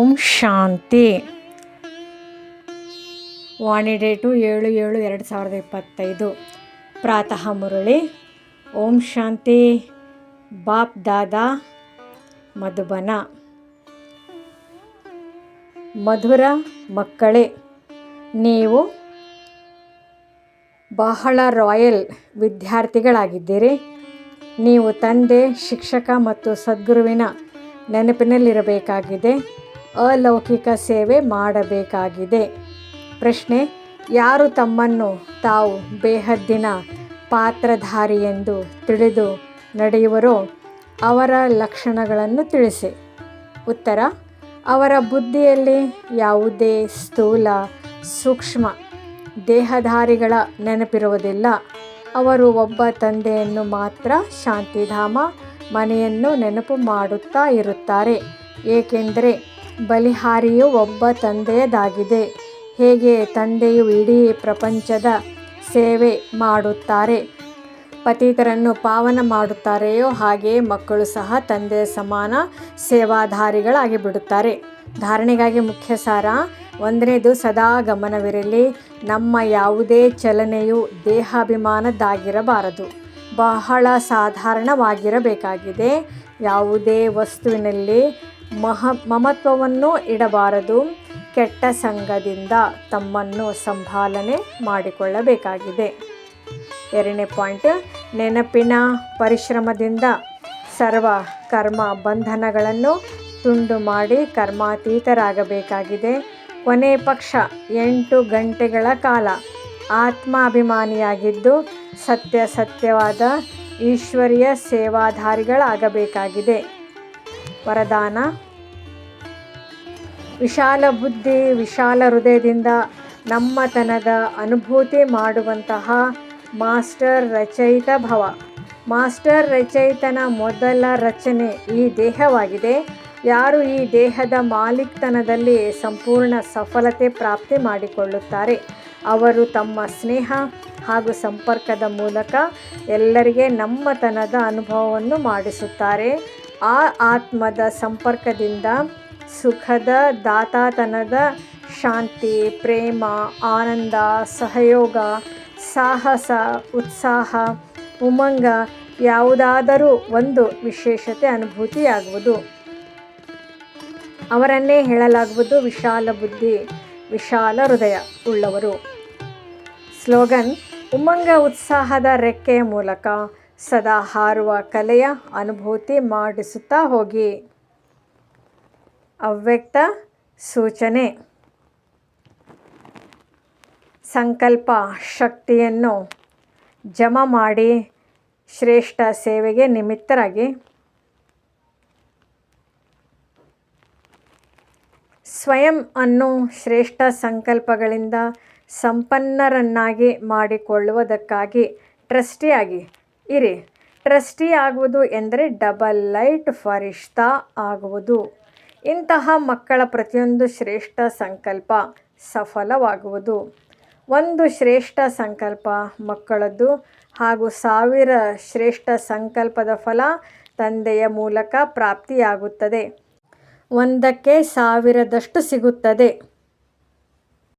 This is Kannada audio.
ಓಂ ಶಾಂತಿ. ವಾಣಿ ಡೇಟು ಏಳು ಏಳು ಎರಡು ಸಾವಿರದ ಇಪ್ಪತ್ತೈದು. ಪ್ರಾತಃ ಮುರಳಿ, ಓಂ ಶಾಂತಿ, ಬಾಪ್ ದಾದಾ, ಮಧುಬನ. ಮಧುರ ಮಕ್ಕಳೇ, ನೀವು ಬಹಳ ರಾಯಲ್ ವಿದ್ಯಾರ್ಥಿಗಳಾಗಿದ್ದೀರಿ. ನೀವು ತಂದೆ, ಶಿಕ್ಷಕ ಮತ್ತು ಸದ್ಗುರುವಿನ ನೆನಪಿನಲ್ಲಿರಬೇಕಾಗಿದೆ. ಅಲೌಕಿಕ ಸೇವೆ ಮಾಡಬೇಕಾಗಿದೆ. ಪ್ರಶ್ನೆ, ಯಾರು ತಮ್ಮನ್ನು ತಾವು ಬೇಹದ್ದಿನ ಪಾತ್ರಧಾರಿ ಎಂದು ತಿಳಿದು ನಡೆಯುವರೋ ಅವರ ಲಕ್ಷಣಗಳನ್ನು ತಿಳಿಸಿ. ಉತ್ತರ, ಅವರ ಬುದ್ಧಿಯಲ್ಲಿ ಯಾವುದೇ ಸ್ಥೂಲ ಸೂಕ್ಷ್ಮ ದೇಹಧಾರಿಗಳ ನೆನಪಿರುವುದಿಲ್ಲ. ಅವರು ಒಬ್ಬ ತಂದೆಯನ್ನು ಮಾತ್ರ ಶಾಂತಿಧಾಮ ಮನೆಯನ್ನು ನೆನಪು ಮಾಡುತ್ತಾ ಇರುತ್ತಾರೆ. ಏಕೆಂದರೆ ಬಲಿಹಾರಿಯು ಒಬ್ಬ ತಂದೆಯದಾಗಿದೆ. ಹೇಗೆ ತಂದೆಯು ಇಡೀ ಪ್ರಪಂಚದ ಸೇವೆ ಮಾಡುತ್ತಾರೆ, ಪತಿತರನ್ನು ಪಾವನ ಮಾಡುತ್ತಾರೆಯೋ ಹಾಗೆಯೇ ಮಕ್ಕಳು ಸಹ ತಂದೆಯ ಸಮಾನ ಸೇವಾಧಾರಿಗಳಾಗಿ ಬಿಡುತ್ತಾರೆ. ಧಾರಣೆಗಾಗಿ ಮುಖ್ಯ ಸಾರ ಒಂದನೇದು ಸದಾ ಗಮನವಿರಲಿ, ನಮ್ಮ ಯಾವುದೇ ಚಲನೆಯು ದೇಹಾಭಿಮಾನದ್ದಾಗಿರಬಾರದು. ಬಹಳ ಸಾಧಾರಣವಾಗಿರಬೇಕಾಗಿದೆ, ಯಾವುದೇ ವಸ್ತುವಿನಲ್ಲಿ ಮಹ ಮಮತ್ವವನ್ನು ಇಡಬಾರದು. ಕೆಟ್ಟ ಸಂಘದಿಂದ ತಮ್ಮನ್ನು ಸಂಭಾಲನೆ ಮಾಡಿಕೊಳ್ಳಬೇಕಾಗಿದೆ. ಎರಡನೇ ಪಾಯಿಂಟ್, ನೆನಪಿನ ಪರಿಶ್ರಮದಿಂದ ಸರ್ವ ಕರ್ಮ ಬಂಧನಗಳನ್ನು ತುಂಡು ಮಾಡಿ ಕರ್ಮಾತೀತರಾಗಬೇಕಾಗಿದೆ. ಕೊನೆ ಪಕ್ಷ, ಎಂಟು ಗಂಟೆಗಳ ಕಾಲ ಆತ್ಮಾಭಿಮಾನಿಯಾಗಿದ್ದು ಸತ್ಯ ಸತ್ಯವಾದ ಈಶ್ವರೀಯ ಸೇವಾಧಾರಿಗಳಾಗಬೇಕಾಗಿದೆ. ವರದಾನ. ವಿಶಾಲ ಬುದ್ಧಿ, ವಿಶಾಲ ಹೃದಯದಿಂದ ನಮ್ಮತನದ ಅನುಭೂತಿ ಮಾಡುವಂತಹ ಮಾಸ್ಟರ್ ರಚಯಿತ ಭವ. ಮಾಸ್ಟರ್ ರಚಯಿತನ ಮೊದಲ ರಚನೆ ಈ ದೇಹವಾಗಿದೆ. ಯಾರು ಈ ದೇಹದ ಮಾಲೀಕ್ತನದಲ್ಲಿ ಸಂಪೂರ್ಣ ಸಫಲತೆ ಪ್ರಾಪ್ತಿ ಮಾಡಿಕೊಳ್ಳುತ್ತಾರೆ? ಅವರು ತಮ್ಮ ಸ್ನೇಹ ಹಾಗೂ ಸಂಪರ್ಕದ ಮೂಲಕ ಎಲ್ಲರಿಗೆ ನಮ್ಮತನದ ಅನುಭವವನ್ನು ಮಾಡಿಸುತ್ತಾರೆ. ಆ ಆತ್ಮದ ಸಂಪರ್ಕದಿಂದ ಸುಖದ ದಾತಾತನದ ಶಾಂತಿ, ಪ್ರೇಮ, ಆನಂದ, ಸಹಯೋಗ, ಸಾಹಸ, ಉತ್ಸಾಹ, ಉಮಂಗ ಯಾವುದಾದರೂ ಒಂದು ವಿಶೇಷತೆ ಅನುಭೂತಿಯಾಗುವುದು. ಅವರನ್ನೇ ಹೇಳಲಾಗುವುದು ವಿಶಾಲ ಬುದ್ಧಿ, ವಿಶಾಲ ಹೃದಯ ಉಳ್ಳವರು. ಸ್ಲೋಗನ್, ಉಮಂಗ ಉತ್ಸಾಹದ ರೆಕ್ಕೆಯ ಮೂಲಕ ಸದಾ ಹಾರುವ ಕಲೆಯ ಅನುಭೂತಿ ಮಾಡಿಸುತ್ತಾ ಹೋಗಿ. ಅವ್ಯಕ್ತ ಸೂಚನೆ. ಸಂಕಲ್ಪ ಶಕ್ತಿಯನ್ನು ಜಮ ಮಾಡಿ ಶ್ರೇಷ್ಠ ಸೇವೆಗೆ ನಿಮಿತ್ತರಾಗಿ. ಸ್ವಯಂ ಅನ್ನು ಶ್ರೇಷ್ಠ ಸಂಕಲ್ಪಗಳಿಂದ ಸಂಪನ್ನರನ್ನಾಗಿ ಮಾಡಿಕೊಳ್ಳುವುದಕ್ಕಾಗಿ ಟ್ರಸ್ಟಿಯಾಗಿ ಇರಿ. ಟ್ರಸ್ಟಿ ಆಗುವುದು ಎಂದರೆ ಡಬಲ್ ಲೈಟ್ ಫರಿಷ್ತಾ ಆಗುವುದು. ಇಂತಹ ಮಕ್ಕಳ ಪ್ರತಿಯೊಂದು ಶ್ರೇಷ್ಠ ಸಂಕಲ್ಪ ಸಫಲವಾಗುವುದು. ಒಂದು ಶ್ರೇಷ್ಠ ಸಂಕಲ್ಪ ಮಕ್ಕಳದ್ದು ಹಾಗೂ ಸಾವಿರ ಶ್ರೇಷ್ಠ ಸಂಕಲ್ಪದ ಫಲ ತಂದೆಯ ಮೂಲಕ ಪ್ರಾಪ್ತಿಯಾಗುತ್ತದೆ. ಒಂದಕ್ಕೆ ಸಾವಿರದಷ್ಟು ಸಿಗುತ್ತದೆ.